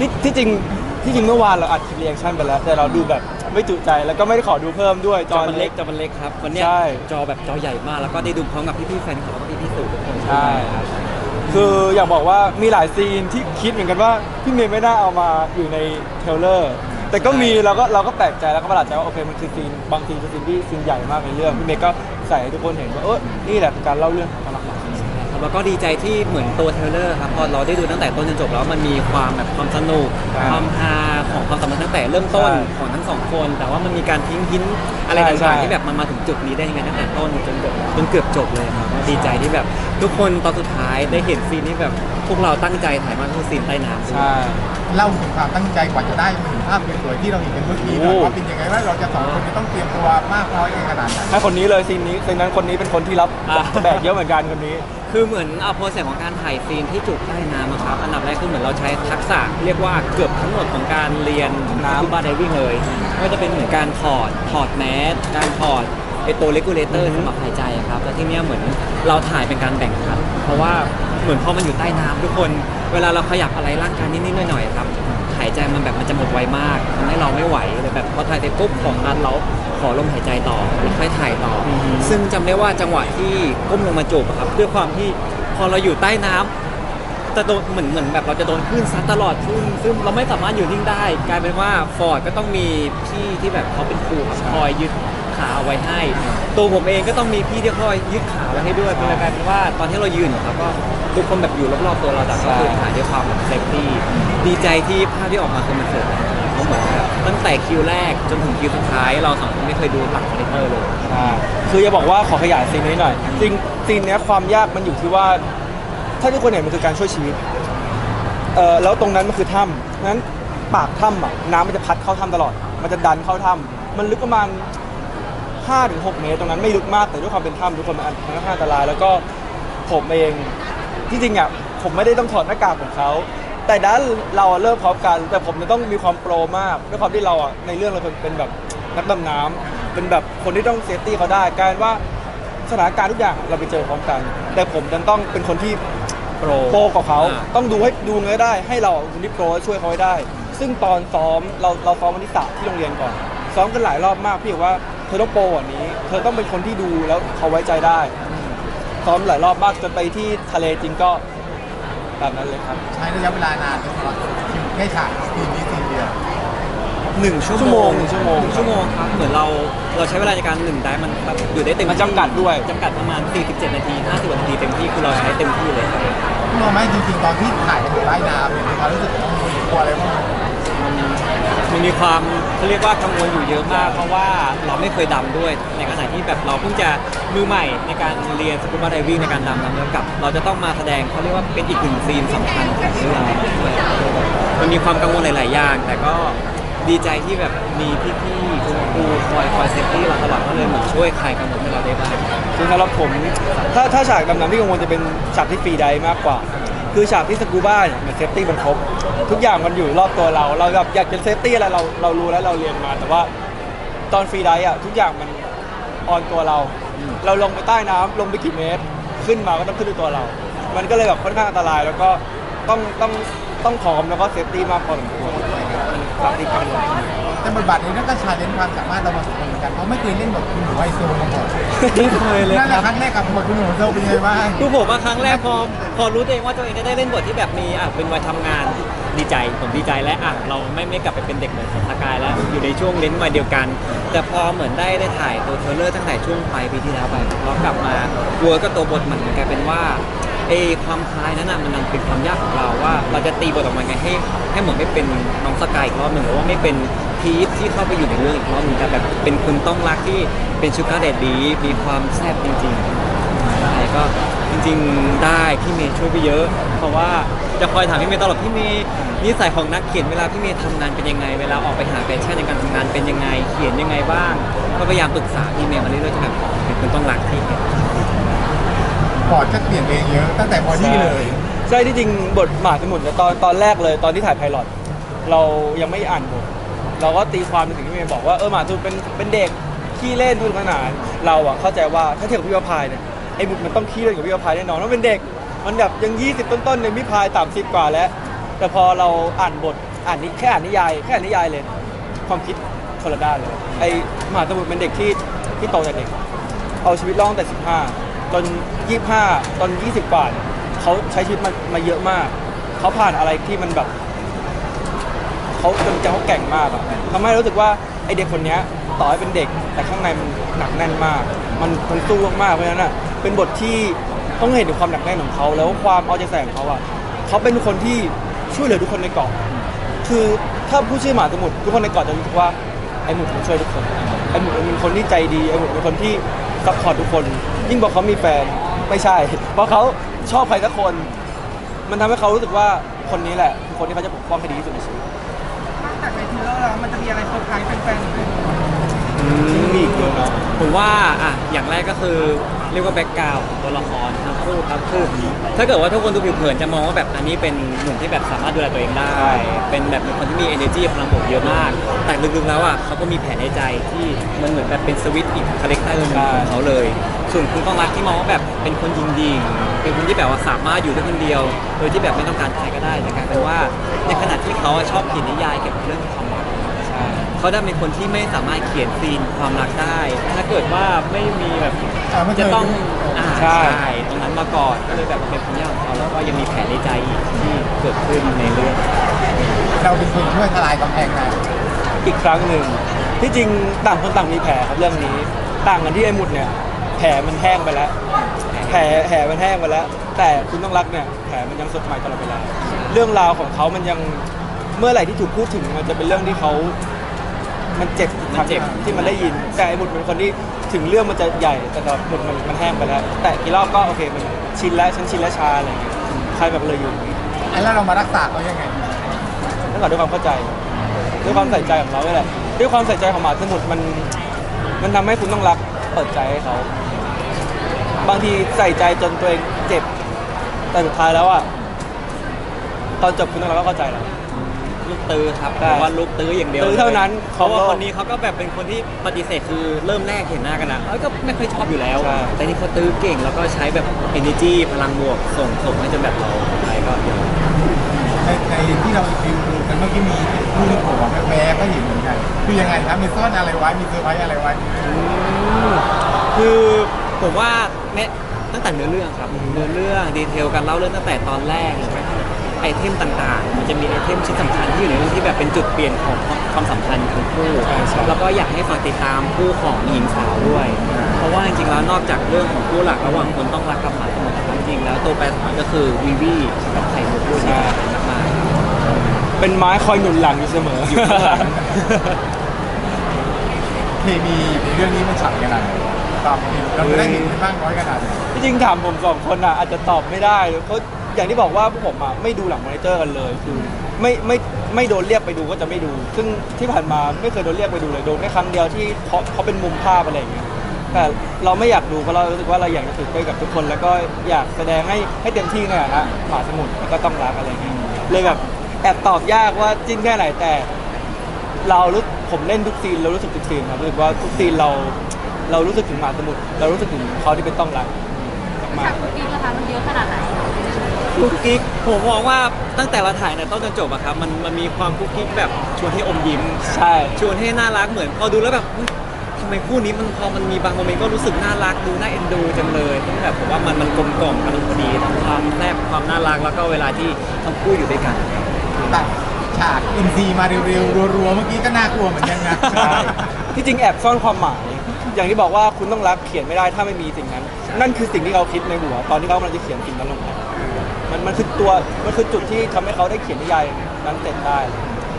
ที่ที่จริงที่จริงเมื่อวานเราอัดคลิปเรีแอคชั่นไปแล้ว แต่เราดูแบบไม่จุใจแล้วก็ไม่ได้ขอดูเพิ่มด้วยจอมันเล็กจอมันเล็กครับวันเนี้ยใช่ จอแบบจอใหญ่มากแล้วก็ได้ดูพร้อมกับพี่ๆแฟนคลับแล้วก็พี่ๆสื่อทุกคนใช่ครับคืออยากบอกว่ามีหลายซีนที่คิดเหมือนกันว่าพี่เมย์ไม่น่าเอามาอยู่ในเทรลเลอร์ แต่ก็มีเราก็เราก็แปลกใจแล้วก็ประหลาดใจว่าโอเคมันคือซีนบางซีนเป็นซีนที่ซีนใหญ่มากในเรื่องพี่เมย์ก็ใส่ให้ทุกคนเห็นว่าเออนี่แหละคือการเล่าเรื่องของการรักครับ แล้วก็ดีใจที่เหมือนตัวเทรลเลอร์ครับพอเราได้ดูตั้งแต่ต้นจนจบแล้วมันมีความแบบความสนุกครับความฮาของความสัมพันธ์ตั้งแต่เริ่มต้นใช่ของทั้งสองคน แต่ว่ามันมีการทิ้งหินอะไรใช่ใช่ ต่างๆที่แบบมันมาถึงจุดนี้ได้ยังไงตั้งแต่ต้นจนจบจนเกือบจบเลยครับดีใจที่แบบทุกคนตอนสุดท้ายได้เห็นซีนที่แบบพวกเราตั้งใจถ่ายมากคือซีนใต้น้ำ ใช่ เล่าถึงความตั้งใจกว่าจะได้มาถึงภาพสวยๆที่เราเห็นกันเมื่อกี้หน่อยโอ้ว่าเป็นยัง ไงว่าเราจะสองคนจะต้องเตรียมตัวมากน้อยขนาดไหนให้คนนี้เลยซีนนี้ซีนนั้นคนนี้เป็นคนที่รับแบกเยอะเหมือนกันคนนี้ คือเหมือนเอาโปรเซสของการถ่ายซีนที่จุใต้น้ำอะครับ อันดับแรกคือเหมือนเราใช้ทักษะเรียกว่าเกือบทั้งหมดของการเรียนน้ำสกูบาไดวิ่งเลยไม่ว่าจะเป็นเหมือนการถอดถอดแมสการถอดไอตัวเลกูเลเตอร์สำหรับหายใจอะครับแล้วที่เนี้ยเหมือนเราถ่ายเป็นการแบ่งคัดเพราะว่าเหมือนพอมันอยู่ใต้น้ำทุกคน เวลาเราขยับอะไรร่างกายนิดๆหน่อยๆครับ หายใจมันแบบมันจะหมดไวมากทำให้เราไม่ไหวเลยแบบพอถ่ายเสร็จปุ๊บของนั้นเราขอลมหายใจต่อแล้วค่อยถ่ายต่อออฮึซึ่งจำได้ว่าจังหวะที่ก้มลงมาจูบอะครับด้วยความที่พอเราอยู่ใต้น้ำจะโดนเหมือนเหมือนแบบเราจะโดนคลื่นซัดตลอดซึ่งซึ่งเราไม่สามารถอยู่นิ่งได้ กลายเป็นว่าฟอร์ดก็ต้องมีพี่ที่แบบเขาเป็นครูครับคอยยึด ขาเอาไว้ให้ ตัวผมเองก็ต้องมีพี่ที่คอยยึดขาไว้ให้ด้วยเป็นกลายเป็นว่าตอนที่เรายืนอยู่ครับก็ทุกคนแบบอยู่รอบๆตัวเราแต่ก็คือถ่ายด้วยความแบบเซฟตี้ดีใจที่ภาพที่ออกมาคือมันสวยเขาเหมือนแบบตั้งแต่คิวแรกจนถึงคิวสุดท้าย เราสองคนไม่เคยดูหลังคอนิเตอร์เลยใช่คือจะบอกว่าขอขยายซีนนี้หน่อยจริงซีนเนี้ยความยากมันอยู่ที่ว่า ถ้าทุกคนเห็นมันคือการช่วยชีวิตเออแล้วตรงนั้นมันคือถ้ำนั้นปากถ้ำอะน้ำมันจะพัดเข้าถ้ำตลอด มันจะดันเข้าถ้ำมันลึกประมาณ 5ถึง6เมตรตรงนั้นไม่ลึกมากแต่ด้วยความเป็นถ้ำทุกคนมันมันค่อนข้างอันตราย แล้วก็ผมเองที่จริงอะผมไม่ได้ต้องถอดหน้ากากของเขาแต่ด้านเราอะเริ่มพร้อมกัน แต่ผมจะต้องมีความโปรมากด้วยความที่เราอะในเรื่องเราเป็นเป็นแบบนักดำน้ำเป็นแบบคนที่ต้องเซฟตี้เขาได้กลายเป็นว่าสถานการณ์ทุกอย่างเราไปเจอพร้อมกัน แต่ผมดันต้องเป็นคนที่ โปร โปรกับเขาอ่า ต้องดูให้ดูไงก็ได้ให้เราคนที่โปรช่วยเขาให้ได้ ซึ่งตอนซ้อมเราเราซ้อมวันที่สามที่โรงเรียนก่อน ซ้อมกันหลายรอบมากพี่บอกว่า เธอต้องโปรกว่านี้ เธอต้องเป็นคนที่ดูแล้วเขาไว้ใจได้ซ้อมหลายรอบมากจนไปที่ทะเลจริงก็แบบนั้นเลยครับใช้ระยะเวลานานสำหรับคิวแค่ฉากซีนนี้ซีนเดียวหนึ่งชั่วชั่วโมโมงงหนึ่งชั่วโมงหนึ่งชั่วโมงครับเหมือนเราเราใช้เวลาในการหนึ่งได้มันแบบอยู่ได้เต็มมันจำกัดด้วยจำกัดประมาณ 47 นาที 50 นาทีเต็มที่คือเราใช้เต็มที่เลยครับมองไหมจริงๆตอนที่ถ่ายกันอยู่ใต้น้ำเนี่ยมีความรู้สึกกังวลกลัวอะไรบ้างไห มันมีความเขาเรียกว่ากังวลอยู่เยอะมาก เพราะว่าเราไม่เคยดำด้วย ในขณะที่แบบเราเพิ่งจะมือใหม่ในการเรียนสกูบาไดวิ่งในการดำน้ำแล้วกับ เราจะต้องมาแสดงเขาเรียกว่าเป็นอีกหนึ่งซีนสำคัญของเรื่องมันมีความกังวลหลาย ๆ อย่าง แต่ก็ดีใจที่แบบมีพี่ๆคุณครูคอยคอยเซฟตี้เราตลอดก็เลยเหมือนช่วยคลายกังวลให้เราได้บ้างคือสำหรับผม ถ้าถ้าฉากดำน้ำที่กังวลจะเป็นฉากที่ฟรีไดฟ์มากกว่า คือฉากที่สกูบ้าเนี่ยมันเซฟตี้มันครบ ทุกอย่างมันอยู่รอบตัวเรา เราแบบอยากจะเซฟตี้อะไรเราเรารู้แล้วเราเรียนมา แต่ว่าตอนฟรีไดฟ์อะทุกอย่างมันออนตัวเรา เราลงไปใต้น้ำลงไปกี่เมตร ขึ้นมาก็ต้องขึ้นด้วยตัวเรา มันก็เลยแบบค่อนข้างอันตราย แล้วก็ต้องต้องต้องพร้อมแล้วก็เซฟตี้มากพอสมควรมันฉากที่กังวล แต่บทบาทนี้นั่นก็ชาเลนจ์ความสามารถเรามาสองคนเหมือนกันเพราะไม่เคยเล่นบทคุณหนูไฮโซมาก่อนไม่เคยเลยนั่นแหคละรับครั้งแรกกับบทคุณหนูไฮโซเป็นยังไงบ้างคือผมอะครั้งแรกพอพอรู้ตัวเองว่าตัวเองจะได้เล่นบทที่แบบมีอะเป็นวัยทำงานดีใจผมดีใจและอะเราไม่ไม่กลับไปเป็นเด็กเหมือนสถากายแล้วอยู่ในช่วงเน้นวัยเดียวกัน แต่พอเหมือนได้ได้ถ่ายตัวเทรลเลอร์ตั้งแต่ช่วงปลายปีที่แล้วไปเรากลับมาเวิร์กกับตัวบทมันกลายเป็นว่าเอความคล้ายนั้นน่ะมันนำเป็นความยากของเราว่า เราจะตีบทออกมาไงให้ให้เหมือนไม่เป็นน้องสกายอีกรอบหนึ่งหรือว่าไม่เป็นพี ทที่เข้าไปอยู่ในเรื่องอีกรอบหนึ่งแต่แบบเป็นคุณต้องรักที่เป็นชูการ์เดดดีมีความแซ่บจริงๆใช่ก็จริงๆได้พี่เมย์ช่วยไปเยอะ เพราะว่าจะคอยถามพี่เมย์ตลอดพี่เมย์นิสัยของนักเขียนเวลาพี่เมย์ทำงานเป็นยังไง เวลาออกไปหาแฟชั่นในการทำงานเป็นยังไง เขียนยังไงบ้าง ก็พยายามปรึกษาพี่เมย์มาเรื่อยๆจนแบบเป็นคนต้องรักที่เขียนปอดก็เปลี่ยนเองเยอะตั้งแต่พอดี้เลย ใช่ที่จริงบทหมาสมุนเนี่ยตอนตอนแรกเลยตอนที่ถ่ายไพลอตเรายังไม่อ่านบท เราก็ตีความในสิ่งที่เมย์บอกว่าเออหมาสมุนเป็นเป็นเด็กขี้เล่นสนุกสนานเราอะเข้าใจว่าถ้าเทียบกับพี่วพายเนี่ยไอ้บุตมันต้องขี้เล่นกับพี่วพายแน่นอนเพราะมันเป็นเด็กมันแบบยัง 20 ต้นๆในพี่พาย30กว่าแล้ว แต่พอเราอ่านบทอ่านนิแค่อ่านนิยายแค่อ่านนิยายเลย ความคิดคนละด้านเลยไอมหาสมุทรเป็นเด็กที่ที่โตจากเด็กเอาชีวิตรอดตั้งแต่ 15 จน 25 ตอน 20 กว่าเนี่ยเขาใช้ชีวิตมามาเยอะมาก เขาผ่านอะไรที่มันแบบ เขาจนจะเขาแกร่งมากอะทำให้รู้สึกว่าไอเด็กคนเนี้ยต่อให้เป็นเด็ก แต่ข้างในมันหนักแน่นมาก มันมันสู้มากๆเพราะฉะนั้นอะเป็นบทที่ต้องเห็นถึงความหนักแน่นของเขาแล้วความเอาใจใส่ของเขาอะเขาเป็นคนที่ช่วยเหลือทุกคนในเกาะคือถ้าผู้ชื่อหมาสมุทรทุกคนในเกาะจะรู้สึกว่าไอหมุดมันช่วยทุกคนไอหมุดมันเป็นคนที่ใจดีไอหมุดเป็นคนที่ซัพพอร์ตทุกคน ยิ่งบอกเขามีแฟนไม่ใช่ เพราะเขาชอบใครสักคน มันทำให้เขารู้สึกว่าคนนี้แหละคือคนที่เขาจะปกป้องให้ดีที่สุดในชีวิต จากในทีเลอร์แล้วมันจะมีอะไรเซอร์ไพรส์แฟนๆอีกไหมมีอีกเยอะเนาะผมว่าอะอย่างแรกก็คือเรียกว่าแบ็กกราวด์ของตัวละครทั้งคู่ครับคือถ้าเกิดว่าทุกคนดูผิวเผินจะมองว่าแบบอันนี้เป็นหนุ่มที่แบบสามารถดูแลตัวเองได้ เป็นแบบเป็นคนที่มี energy พลังบวกเยอะมาก แต่ลึกๆแล้วอะเขาก็มีแผนในใจที่มันเหมือนแบบเป็นสวิตช์อีกคาแรคเตอร์หนึงของเขาเลย ส่วนคุณก้องรักที่มองว่าแบบเป็นคนยิงยิงๆเป็นคนที่แบบว่าสามารถอยู่ได้คนเดียว โดยที่แบบไม่ต้องการใครก็ได้แต่กลายเป็นว่าในขณะที่เขาอะชอบเขียนนิยายเกี่ยวกับ เรื่องความรักใช่เขาได้เป็นคนที่ไม่สามารถเขียนซีนความรักได้ ถ้าเกิดว่าไม่มีแบบอ่าไม่เคย จะต้องอ่าใช่ตรงนั้นมาก่อนก็เลยแบบเป็นความยากของเขาแล้วก็ยังมีแผนในใจอีกที่เกิดขึ้นในเรื่อง เราเป็นคนช่วยทลายกำแพงนั้นอีกครั้งหนึ่งที่จริงต่างคนต่างมีแผลครับเรื่องนี้ ต่างกันที่ไอ้หมุดเนี่ย แผลมันแห้งไปแล้ว แผลแผลมันแห้งไปแล้ว แต่คุณต้องรักเนี่ยแผลมันยังสดใหม่ตลอดเวลาเรื่องราวของเขามันยัง เมื่อไหร่ที่ถูกพูดถึงมันจะเป็นเรื่องที่เขามันเจ็บมันเจ็บที่มันได้ยิน แต่ไอ้หมุดเป็นคนที่ถึงเรื่องมันจะใหญ่แต่สำหรับหมุดมันมันแห้งไปแล้ว แต่กี่รอบก็โอเคมันชินแล้วฉันชินแล้วชาอะไรอย่างเงี้ยใครแบบเลยอยู่แล้วเรามารักษาเขายังไง นั่นแหละด้วยความเข้าใจ ด้วยความใส่ใจของเราด้วยแหละด้วยความใส่ใจของหมาสมุทรมันมันทำให้คุณต้องรักเปิดใจให้เขา บางทีใส่ใจจนตัวเองเจ็บแต่สุดท้ายแล้วอะตอนจบคุณต้องรักก็เข้าใจแล้ว ลูกตื้อครับได้เพราะว่าลูกตื้ออย่างเดียวตื้อเท่านั้นเพราะว่าเขาก็คนนี้เขาก็แบบเป็นคนที่ปฏิเสธคือเริ่มแรกเห็นหน้ากันนะเอ้ยก็ไม่ค่อยชอบอยู่แล้วใช่แต่นี่เขาตื้อเก่งแล้วก็ใช้แบบ energy พลังบวกส่งส่งให้จนแบบเราไปก็เดี๋ยวในในที่เราฟิลดูกันเมื่อกี้มีผู้ที่โผล่มาแวบๆก็เห็นเหมือนกันคือยังไงครับมีซ่อนอะไรไว้มีเซอร์ไพรส์อะไรไว้คือผมว่าแม้ตั้งแต่เนื้อเรื่องครับเนื้อเรื่องดีเทลการเล่าเรื่องตั้งแต่ตอนแรกเลย ไอเทมต่างๆ มันจะมีไอเทมชิ้นสำคัญที่อยู่ในเรื่องที่แบบเป็นจุดเปลี่ยนของความสัมพันธ์ของคู่ใช่ใช่ แล้วก็อยากให้ฝากติดตามคู่ของหญิงสาวด้วย เพราะว่าจริงๆแล้วนอกจากเรื่องของคู่หลักระหว่างคนต้องรักกับหมาสมุทรนะครับจริงๆแล้วตัวแปรสำคัญก็คือวีวีกับไข่มุกด้วยที่สำคัญมากๆ เป็นไม้คอยหนุนหลังอยู่เสมออยู่ข้างหลัง เคมีในเรื่องนี้มันฉ่ำขนาดไหนตอบเราจะได้เห็นบ้างน้อยขนาดไหนที่จริงถามผมสองคนอะอาจจะตอบไม่ได้เพราะ อย่างที่บอกว่าพวกผมอะไม่ดูหลังมอนิเตอร์กันเลยคือไม่ไม่ไม่โดนเรียกไปดูก็จะไม่ดู ซึ่งที่ผ่านมาไม่เคยโดนเรียกไปดูเลยโดนแค่ครั้งเดียวที่เขาเขาเป็นมุมภาพอะไรอย่างเงี้ยแต่เราไม่อยากดูเพราะเรารู้สึกว่าเราอยากจะถือไปกับทุกคน แล้วก็อยากแสดงให้ให้เต็มที่ในฐานะหมาสมุทรแล้วก็ต้องรักอะไรอย่างเงี้ยเลยแบบแอบตอบยากว่าจิ้นแค่ไหนแต่ เรารู้ผมเล่นทุกซีนเรารู้สึกทุกซีนครับรู้สึกว่าทุกซีนเราเรารู้สึกถึงหมาสมุทรเรารู้สึกถึงเขาที่เป็นต้องรักมาก ฉากคุกกี้นะคะมันเยอะขนาดไหน คุกกิ๊กผมมองว่าตั้งแต่เราถ่ายในต้นจนจบอะครับมันมันมีความคุกกิ๊กแบบชวนให้อมยิ้ม ใช่ ชวนให้น่ารักเหมือนพอดูแล้วแบบเฮ้ยทำไมคู่นี้มันพอมันมีบางโมเมนต์ก็รู้สึกน่ารักดูน่าเอ็นดูจังเลยทั้งแบบผมว่ามันมันกลมกล่อมกันพอดีทั้งความแนบความน่ารักแล้วก็เวลาที่ทั้งคู่อยู่ด้วยกัน ตัดฉากอินซีมาเร็วๆรัวๆเมื่อกี้ก็น่ากลัวเหมือนกันนะใช่ที่จริงแอบซ่อนความหมาย อย่างที่บอกว่าคุณต้องรักเขียนไม่ได้ถ้าไม่มีสิ่งนั้น นั่นคือสิ่งที่เขาคิดในหัว ตอนที่เขากำลังจะเขียนสิ่งนั้นลงไป มันมันคือตัวมันคือจุดที่ทำให้เขาได้เขียนนิยายนั้นเสร็จได้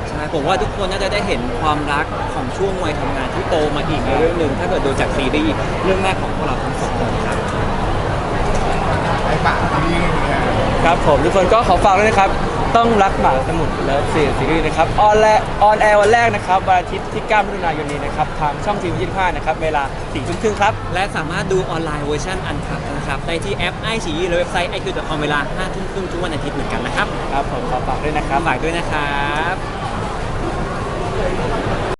ใช่ผมว่าทุกคนน่าจะได้เห็นความรักของช่วงวัยทำงานที่โตมาอีกในเรื่องหนึ่งถ้าเกิดดูจากซีรีส์เรื่องแรกของพวกเราทั้งสองคนครับ ไอ้ปากนี่เนี่ย ครับผมทุกคนก็ขอฝากด้วยนะครับ ต้องรักหมาสมุทรและซีซีรีส์นะครับออนแลออนแอร์วันแรกนะครับวันอาทิตย์ที่9มิถุนายนนี้นะครับทางช่องทีวี25นะครับเวลา4ทุ่มครึ่งครับและสามารถดูออนไลน์เวอร์ชันอันคันะครับได้ที่แอปไอชีหรือเว็บไซต์ iq.com เวลา5ทุ่มครึ่งทุกวันอาทิตย์เหมือนกันนะครับครับผมขอฝากด้วยนะครับฝากด้วยนะครับ